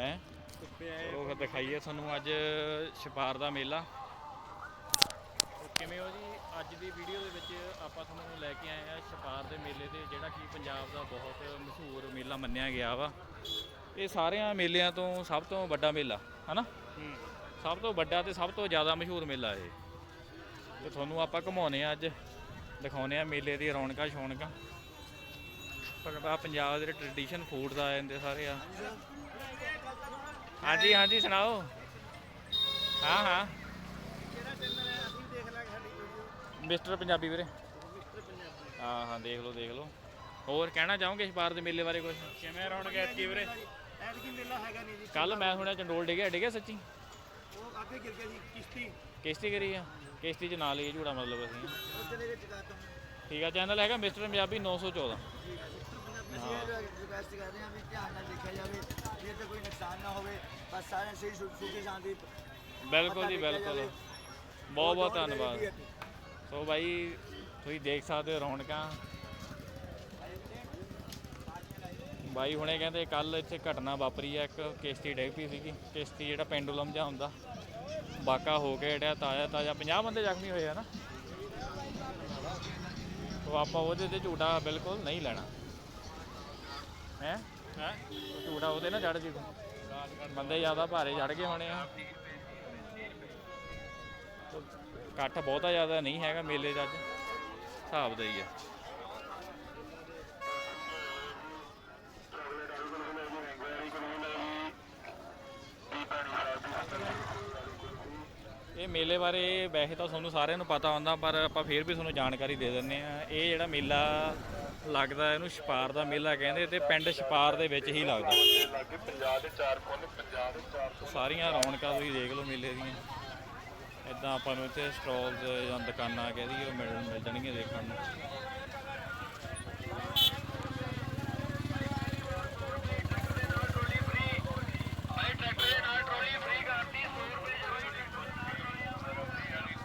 ਹੈ। ਫਿਰ ਦਿਖਾਈਏ ਤੁਹਾਨੂੰ ਅੱਜ ਛਪਾਰ ਦਾ ਮੇਲਾ। ਕਿਵੇਂ ਹੋ ਜੀ? ਅੱਜ ਦੀ ਵੀਡੀਓ ਦੇ ਵਿੱਚ ਆਪਾਂ ਤੁਹਾਨੂੰ ਲੈ ਕੇ ਆਏ ਆ ਛਪਾਰ ਦੇ ਮੇਲੇ ਤੇ ਜਿਹੜਾ ਕਿ ਪੰਜਾਬ ਦਾ ਬਹੁਤ ਮਸ਼ਹੂਰ ਮੇਲਾ ਮੰਨਿਆ ਗਿਆ ਵਾ। ਇਹ ਸਾਰਿਆਂ ਮੇਲਿਆਂ ਤੋਂ ਸਭ ਤੋਂ ਵੱਡਾ ਮੇਲਾ ਹਨਾ? ਸਭ ਤੋਂ ਵੱਡਾ ਤੇ ਸਭ ਤੋਂ ਜ਼ਿਆਦਾ ਮਸ਼ਹੂਰ ਮੇਲਾ ਇਹ। ਤੇ ਤੁਹਾਨੂੰ ਆਪਾਂ ਘੁਮਾਉਨੇ ਆ ਅੱਜ। ਦਿਖਾਉਨੇ ਆ ਮੇਲੇ ਦੀ ਰੌਣਕਾਂ ਸ਼ੌਣਕਾਂ। ਪਕੜਾ ਪੰਜਾਬ ਦੇ ਟ੍ਰੈਡੀਸ਼ਨ ਫੂਡ ਦਾ ਆ ਜਾਂਦੇ ਸਾਰੇ ਆ। ਹਾਂਜੀ ਹਾਂਜੀ ਸੁਣਾਓ? ਹਾਂ ਹਾਂ। ਮਿਸਟਰ ਪੰਜਾਬੀ ਵੀਰੇ। ਹਾਂ ਹਾਂ ਦੇਖ ਲਓ ਦੇਖ ਲਓ। ਹੋਰ ਕਹਿਣਾ ਚਾਹੋਗੇ ਇਸ ਵਾਰ ਦੇ ਮੇਲੇ ਬਾਰੇ ਕੁਝ ਕਿਵੇਂ ਰੌਣਕ ਐਤਕੀ ਵੀਰੇ? ਐਤਕੀ ਮੇਲਾ ਹੈਗਾ ਨਹੀਂ ਜੀ। ਕੱਲ ਮੈਂ ਸੁਣਿਆ ਚੰਡੋਲ ਡਿੱਗਿਆ ਡਿੱਗਿਆ ਸੱਚੀ? ਉਹ ਅੱਗੇ ਗਿਰ ਗਿਆ ਜੀ ਕਿਸ਼ਤੀ। ਕਿਸ਼ਤੀ ਕਰੀ ਆ? ਕਿਸ਼ਤੀ ਚ ਨਾਲ ਹੀ ਝੂੜਾ ਮਤਲਬ ਅਸੀਂ। ਉਹਦੇ ਦੇ ਵਿੱਚ ਗਾਤਾ ਠੀਕ ਆ ਚੈਨਲ ਹੈਗਾ ਮਿਸਟਰ ਪੰਜਾਬੀ 914 ਅਸੀਂ ਇਹ ਰਿਕਵੈਸਟ ਕਰ ਰਹੇ ਹਾਂ ਵੀ ਧਿਆਨ ਨਾਲ ਦੇਖਿਆ ਜਾਵੇ ਜੇ ਤੇ ਕੋਈ ਨੁਕਸਾਨ ਨਾ ਹੋਵੇ ਬਸ ਸਾਰਿਆਂ ਸਹੀ ਸੁ- ਸੁਖੀ ਸ਼ਾਂਤੀ ਬਿਲਕੁਲ ਜੀ ਬਿਲਕੁਲ। ਬਹੁਤ ਬਹੁਤ ਧੰਨਵਾਦ। ਸੋ ਬਾਈ ਤੁਸੀਂ ਦੇਖ ਸਕਦੇ ਹੋ ਰੌਣਕਾਂ। ਬਾਈ ਹੁਣੇ ਕਹਿੰਦੇ ਕੱਲ ਇੱਥੇ ਘਟਨਾ ਵਾਪਰੀ ਆ ਇੱਕ ਕਿਸ਼ਤੀ ਡਿੱਗ ਪਈ ਸੀਗੀ। ਕਿਸ਼ਤੀ ਜਿਹੜਾ ਪੈਂਡੂਲਮ ਜਿਹਾ ਹੁੰਦਾ ਬਾਕਾ ਹੋ ਕੇ ਜਿਹੜਾ ਤਾਜ਼ਾ ਤਾਜ਼ਾ 50 ਬੰਦੇ ਜ਼ਖਮੀ ਹੋਏ ਆ ਨਾ। ਸੋ ਆਪਾਂ ਉਹਦੇ ਤੇ ਝੂਟਾ ਬਿਲਕੁਲ ਨਹੀਂ ਲੈਣਾ। ਹੈ? ਹੈ ਝੂਟਾ ਉਹਦੇ ਨਾ ਚੜ ਜੀ ਬੰਦੇ ਜ਼ਿਆਦਾ ਭਾਰੇ ਚੜ ਗਏ ਹੋਣੇ ਆ। ਇਕੱਠ ਬਹੁਤਾ ਜ਼ਿਆਦਾ ਨਹੀਂ ਹੈਗਾ ਮੇਲੇ 'ਚ ਅੱਜ। ਹਿਸਾਬ ਦਾ ਹੀ ਆ। ਇਹ ਮੇਲੇ ਬਾਰੇ ਵੈਸੇ ਤਾਂ ਤੁਹਾਨੂੰ ਸਾਰਿਆਂ ਨੂੰ ਪਤਾ ਹੁੰਦਾ, ਪਰ ਆਪਾਂ ਫੇਰ ਵੀ ਤੁਹਾਨੂੰ ਜਾਣਕਾਰੀ ਦੇ ਦਿੰਨੇ ਆ ਇਹ ਜਿਹੜਾ ਮੇਲਾ ਲੱਗਦਾ ਇਹਨੂੰ ਛਪਾਰ ਦਾ ਮੇਲਾ ਕਹਿੰਦੇ ਤੇ ਪਿੰਡ ਛਪਾਰ ਦੇ ਵਿੱਚ ਹੀ ਲੱਗਦਾ। ਸਾਰੀਆਂ ਰੌਣਕਾਂ ਤੁਸੀਂ ਦੇਖ ਲਓ ਮੇਲੇ ਦੀਆਂ। ਇਦਾਂ ਆਪਾਂ ਨੂੰ ਇੱਥੇ ਸਟਾਲਸ ਜਾਂ ਦੁਕਾਨਾਂ ਕਹਿ ਦਈਏ ਮਿਲ ਮਿਲ ਜਾਣਗੀਆਂ ਦੇਖਣ ਨੂੰ।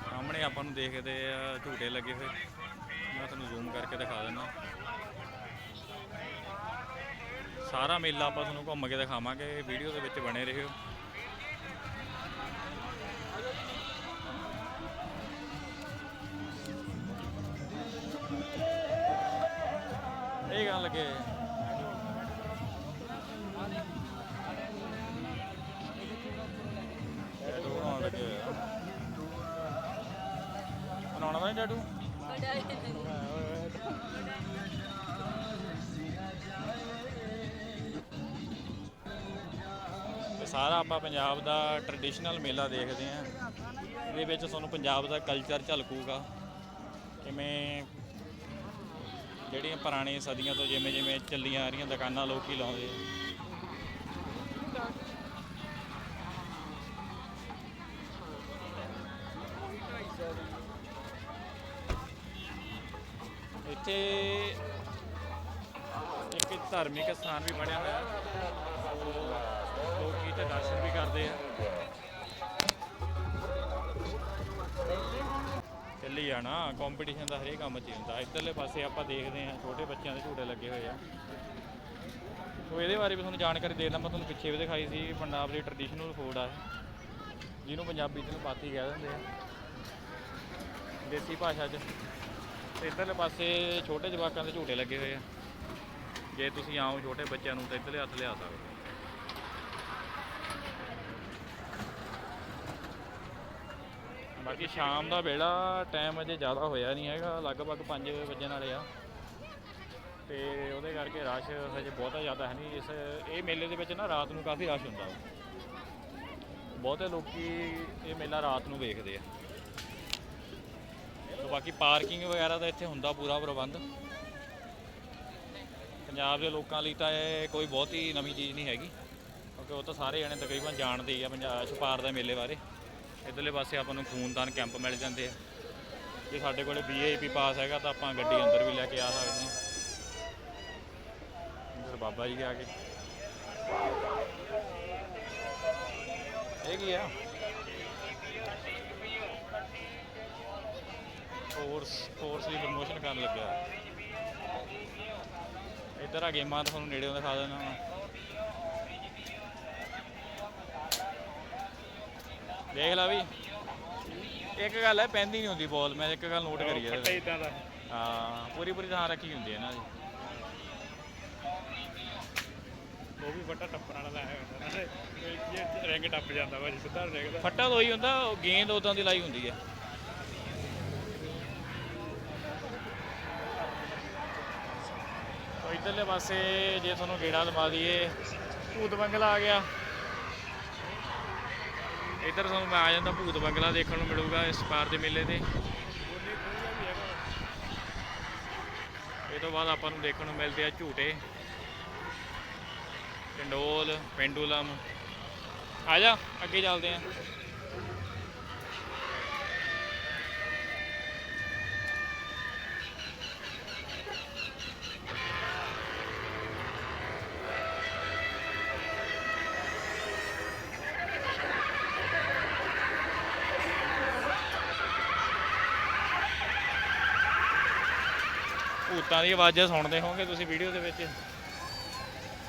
ਸਾਹਮਣੇ ਆਪਾਂ ਨੂੰ ਦੇਖਦੇ ਆ, ਝੂਟੇ ਲੱਗੇ ਹੋਏ। ਮੈਂ ਤੁਹਾਨੂੰ ਜ਼ੂਮ ਕਰਕੇ ਦਿਖਾ ਦਿੰਦਾ। ਸਾਰਾ ਮੇਲਾ ਆਪਾਂ ਤੁਹਾਨੂੰ ਘੁੰਮ ਕੇ ਦਿਖਾਵਾਂਗੇ ਵੀਡੀਓ ਦੇ ਵਿੱਚ ਬਣੇ ਰਹੋ ਸਾਰਾ ਆਪਾਂ ਪੰਜਾਬ ਦਾ ਟ੍ਰੈਡੀਸ਼ਨਲ ਮੇਲਾ ਦੇਖਦੇ ਆਂ ਇਹਦੇ ਵਿੱਚ ਤੁਹਾਨੂੰ ਪੰਜਾਬ ਦਾ ਕਲਚਰ ਝਲਕੂਗਾ। ਕਿਵੇਂ ਜਿਹੜੀਆਂ ਪੁਰਾਣੀਆਂ ਸਦੀਆਂ ਤੋਂ ਜਿਵੇਂ ਜਿਵੇਂ ਚੱਲੀਆਂ ਆ ਰਹੀਆਂ ਦੁਕਾਨਾਂ ਲੋਕੀ ਲਾਉਂਦੇ ਆ। ਇੱਥੇ ਇੱਕ ਧਾਰਮਿਕ ਸਥਾਨ ਵੀ ਬਣਿਆ ਹੋਇਆ। ਹੈ ਤੇ ਦਰਸ਼ਨ ਵੀ ਕਰਦੇ ਆ। ਚੱਲੀ ਜਾਣਾ ਕੰਪੀਟੀਸ਼ਨ ਦਾ ਹਰੇਕ ਕੰਮ 'ਚ ਹੁੰਦਾ। ਇੱਧਰਲੇ ਪਾਸੇ ਆਪਾਂ ਦੇਖਦੇ ਆ, ਛੋਟੇ ਬੱਚਿਆਂ ਦੇ ਝੂਟੇ ਲੱਗੇ ਹੋਏ ਆ। ਸੋ ਇਹਦੇ ਬਾਰੇ ਵੀ ਤੁਹਾਨੂੰ ਜਾਣਕਾਰੀ ਦੇ ਦਿੰਦਾ, ਮੈਂ ਤੁਹਾਨੂੰ ਪਿੱਛੇ ਵੀ ਦਿਖਾਈ ਸੀ, ਪੰਜਾਬ ਦੀ ਟ੍ਰੈਡੀਸ਼ਨਲ ਫੂਡ ਆ ਜਿਹਨੂੰ ਪੰਜਾਬੀ 'ਚ ਪਾਤੀ ਕਹਿ ਦਿੰਦੇ ਆ। ਦੇਸੀ ਭਾਸ਼ਾ 'ਚ। ਤੇ ਇੱਧਰਲੇ ਪਾਸੇ ਛੋਟੇ ਜਵਾਕਾਂ ਦੇ ਝੂਟੇ ਲੱਗੇ ਹੋਏ ਆ। ਜੇ ਤੁਸੀਂ ਆਓ ਛੋਟੇ ਬੱਚਿਆਂ ਨੂੰ, ਤਾਂ ਇੱਧਰਲੇ ਹੱਥ ਲਿਆ ਸਕਦੇ ਬਾਕੀ ਸ਼ਾਮ ਦਾ ਵੇਲਾ ਟਾਈਮ ਅਜੇ ਜ਼ਿਆਦਾ ਹੋਇਆ ਨਹੀਂ ਹੈਗਾ, ਲਗਭਗ 5 ਵਜੇ ਨਾਲੇ ਆ। ਤੇ ਉਹਦੇ ਕਰਕੇ ਰਸ਼ ਹਜੇ ਬਹੁਤਾ ਜ਼ਿਆਦਾ ਹੈ ਨਹੀਂ। ਇਸ, ਇਹ ਮੇਲੇ ਦੇ ਵਿੱਚ ਨਾ ਰਾਤ ਨੂੰ ਕਾਫੀ ਰਸ਼ ਹੁੰਦਾ ਬਹੁਤੇ ਲੋਕੀ ਇਹ ਮੇਲਾ ਰਾਤ ਨੂੰ ਵੇਖਦੇ ਆ। ਸੋ ਬਾਕੀ ਪਾਰਕਿੰਗ ਵਗੈਰਾ ਦਾ ਇੱਥੇ ਹੁੰਦਾ ਪੂਰਾ ਪ੍ਰਬੰਧ। ਪੰਜਾਬ ਦੇ ਲੋਕਾਂ ਲਈ ਤਾਂ ਇਹ ਕੋਈ ਬਹੁਤੀ ਨਵੀਂ ਚੀਜ਼ ਨਹੀਂ ਹੈਗੀ, ਕਿਉਂਕਿ ਉਹ ਤਾਂ ਸਾਰੇ ਜਣੇ ਤਕਰੀਬਨ ਜਾਣਦੇ ਹੀ ਆ ਪੰਜਾਬ, ਛਪਾਰ ਦੇ ਮੇਲੇ ਬਾਰੇ। ਇਧਰਲੇ ਪਾਸੇ ਆਪਾਂ ਨੂੰ ਖੂਨਦਾਨ ਕੈਂਪ ਮਿਲ ਜਾਂਦੇ ਆ। ਜੇ ਸਾਡੇ ਕੋਲੇ ਵੀਆਈਪੀ ਪਾਸ ਹੈਗਾ ਤਾਂ ਆਪਾਂ ਗੱਡੀ ਅੰਦਰ ਵੀ ਲੈ ਕੇ ਆ ਸਕਦੇ ਹਾਂ। ਅੰਦਰ ਬਾਬਾ ਜੀ ਆ ਕੇ ਇਹ ਕੀ ਆ? ਫੋਰਸ ਫੋਰਸ ਦੀ ਪ੍ਰਮੋਸ਼ਨ ਕਰਨ ਲੱਗਿਆ। ਇੱਧਰ ਆ ਗੇਮਾਂ ਤੁਹਾਨੂੰ ਨੇੜਿਓਂ ਦਿਖਾ ਦੇਣਾ ਦੇਖ ਲਾ ਵੀ। ਇੱਕ ਗੱਲ ਹੈ ਪੈਂਦੀ ਨਹੀਂ ਹੁੰਦੀ ਬਾਲ ਮੈਂ ਇੱਕ ਗੱਲ ਨੋਟ ਕਰੀ ਹੈ ਫੱਟੇ ਇਦਾਂ ਦਾ ਹਾਂ ਪੂਰੀ ਪੂਰੀ ਥਾਂ ਰੱਖੀ ਹੁੰਦੀ ਹੈ ਨਾ ਜੀ। ਉਹ ਵੀ ਵੱਟਾ ਟੱਪਣ ਵਾਲਾ ਲਾਇਆ ਨਾ ਇਹ ਰਿੰਗ ਟੱਪ ਜਾਂਦਾ ਭਾਜੀ ਸਿੱਧਾ ਰਿੰਗ ਦਾ। ਫੱਟਾ ਤਾਂ ਉਹੀ ਹੁੰਦਾ ਉਹ ਗੇਂਦ ਉਦਾਂ ਦੀ ਲਾਈ ਹੁੰਦੀ ਹੈ। ਤੋ ਇਧਰਲੇ ਪਾਸੇ ਜੇ ਤੁਹਾਨੂੰ ਗੇੜਾ ਦਵਾ ਦਈਏ ਭੂਤ ਬੰਗਲਾ ਆ ਗਿਆ। ਇੱਧਰ ਤੁਹਾਨੂੰ ਮੈਂ ਆ ਜਾਂਦਾ ਭੂਤ ਬੰਗਲਾ ਦੇਖਣ ਨੂੰ ਮਿਲੂਗਾ ਇਸ ਪਾਰ ਦੇ ਮੇਲੇ ਤੇ। ਇਹ ਤੋਂ ਬਾਅਦ ਆਪਾਂ ਨੂੰ ਦੇਖਣ ਨੂੰ ਮਿਲਦੇ ਆ ਝੂਟੇ। ਚੰਡੋਲ ਪੈਂਡੂਲਮ। ਆ ਜਾ, ਅੱਗੇ ਚੱਲਦੇ ਆ। ਭੂਤਾਂ ਦੀ ਆਵਾਜ਼ਾਂ ਸੁਣਦੇ ਹੋਵੋਗੇ ਤੁਸੀਂ ਵੀਡੀਓ ਦੇ ਵਿੱਚ।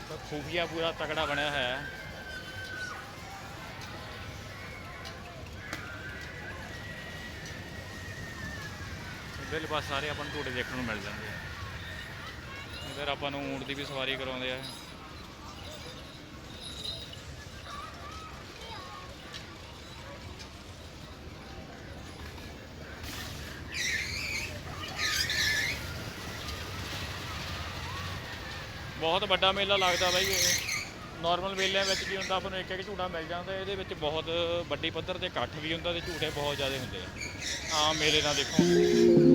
ਤਾਂ ਖੂਫੀਆ ਪੂਰਾ ਤਕੜਾ ਬਣਿਆ ਹੋਇਆ ਹੈ। ਇੱਧਰਲੇ ਪਾਸੇ ਸਾਰੇ ਆਪਾਂ ਨੂੰ ਝੂਟੇ ਦੇਖਣ ਨੂੰ ਮਿਲ ਜਾਂਦੇ ਆ। ਇੱਧਰ ਆਪਾਂ ਨੂੰ ਊਂਟ ਦੀ ਵੀ ਸਵਾਰੀ ਕਰਾਉਂਦੇ ਆ। ਬਹੁਤ ਵੱਡਾ ਮੇਲਾ ਲੱਗਦਾ ਬਾਈ ਇਹ। ਨਾਰਮਲ ਮੇਲਿਆਂ ਵਿੱਚ ਕੀ ਹੁੰਦਾ, ਆਪਾਂ ਨੂੰ ਇੱਕ ਇੱਕ ਝੂਟਾ ਮਿਲ ਜਾਂਦਾ, ਇਹਦੇ ਵਿੱਚ ਬਹੁਤ ਵੱਡੀ ਪੱਧਰ ਤੇ ਇਕੱਠ ਵੀ ਹੁੰਦਾ ਤੇ ਝੂਟੇ ਬਹੁਤ ਜ਼ਿਆਦਾ ਹੁੰਦੇ ਆ। ਆਮ ਮੇਲੇ ਨਾਲ ਦੇਖੋ।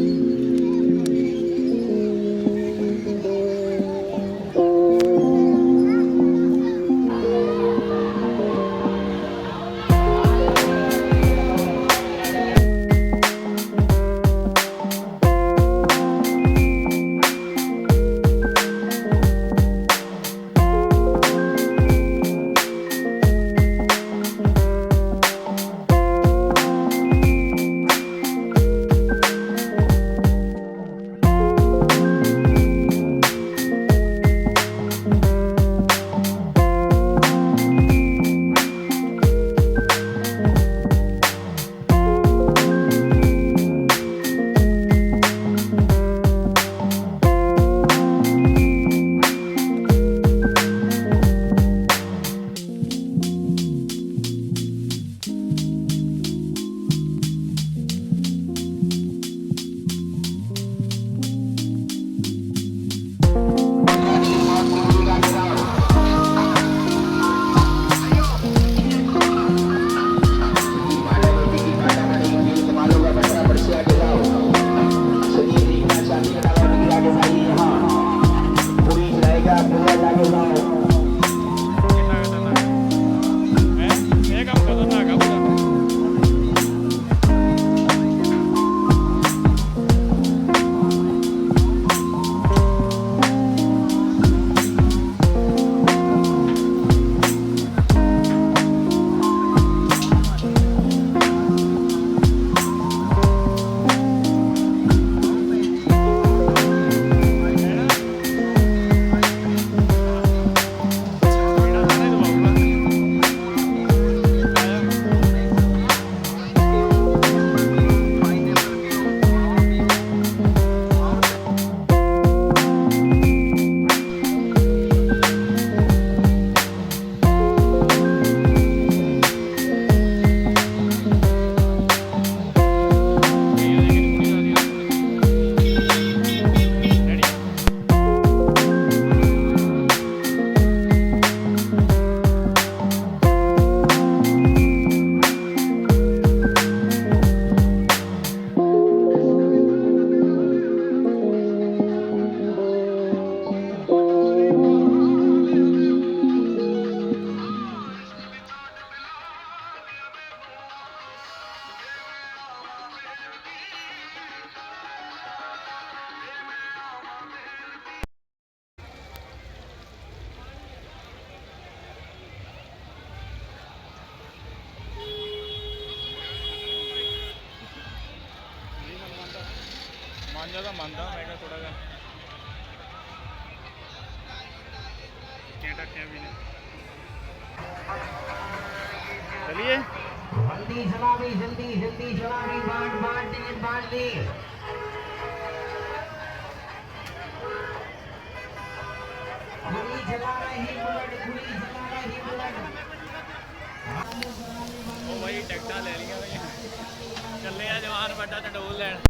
ਮੰਨਦਾ ਤਾਂ ਮੰਨਦਾ ਮੈਂ ਕਿਹਾ ਥੋੜਾ ਜਿਹਾ ਟੱਕੀਆਂ ਟੱਕੀਆਂ ਵੀ ਨੇ ਚਲਿਏ जल्दी सलामी जल्दी जल्दी सलामी बांट बांट दी बांट दी खुली चला रही बुलेट खुली चला रही बुलेट ਉਹ ਬਾਈ ਟਿਕਟਾਂ ਲੈ ਲਈਆਂ ਬਈ ਚੱਲੇ ਆ ਜਵਾਨ ਵੱਡਾ ਚੰਡੋਲ ਲੈਣ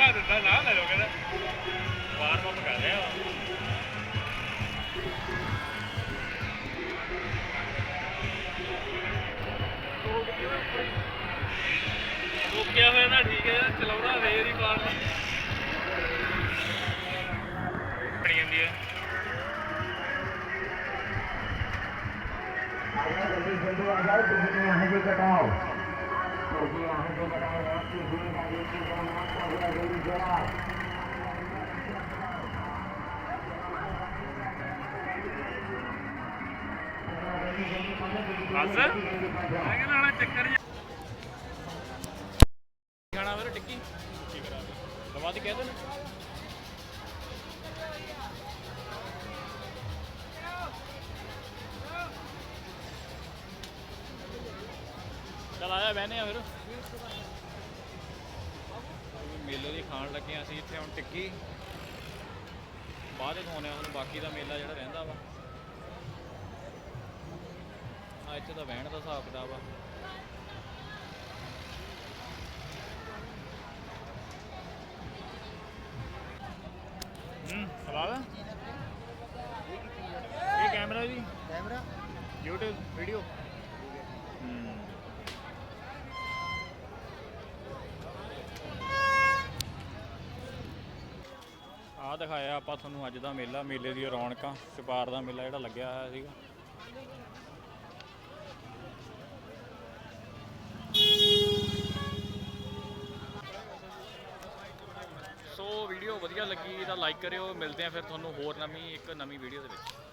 ਇਹਦਾ ਸਾਹ ਸਾਹ ਬਸ ਮੈਂ ਕਹਿੰਦਾ ਹਣਾ ਚੱਕਰ ਜਿਹਾ ਖਾਣਾ ਵੀਰ ਟਿੱਕੀ ਦਵਾ ਦੇ ਕਹਿ ਦੇ ਹੁਣ ਟਿੱਕੀ। ਬਾਅਦ ਵਿੱਚ ਆਉਂਦੇ ਹੁਣ ਬਾਕੀ ਦਾ ਮੇਲਾ ਜਿਹੜਾ ਰਹਿੰਦਾ ਵਾ। ਆ ਇੱਥੇ ਤਾਂ ਬਹਿਣ ਦਾ ਹਿਸਾਬ ਕਿਤਾਬ ਆ। ਆ ਦਿਖਾਇਆ ਆਪਾਂ ਤੁਹਾਨੂੰ ਅੱਜ ਦਾ ਮੇਲਾ, ਮੇਲੇ ਦੀਆਂ ਰੌਣਕਾਂ, ਛਪਾਰ ਦਾ ਮੇਲਾ ਜਿਹੜਾ ਲੱਗਿਆ ਹੋਇਆ ਸੀਗਾ। ਸੋ ਵੀਡੀਓ ਵਧੀਆ ਲੱਗੀ ਤਾਂ ਲਾਈਕ ਕਰਿਓ, ਮਿਲਦੇ ਆ ਫਿਰ ਤੁਹਾਨੂੰ ਹੋਰ ਨਵੀਂ, ਇੱਕ ਨਵੀਂ ਵੀਡੀਓ ਦੇ ਵਿੱਚ।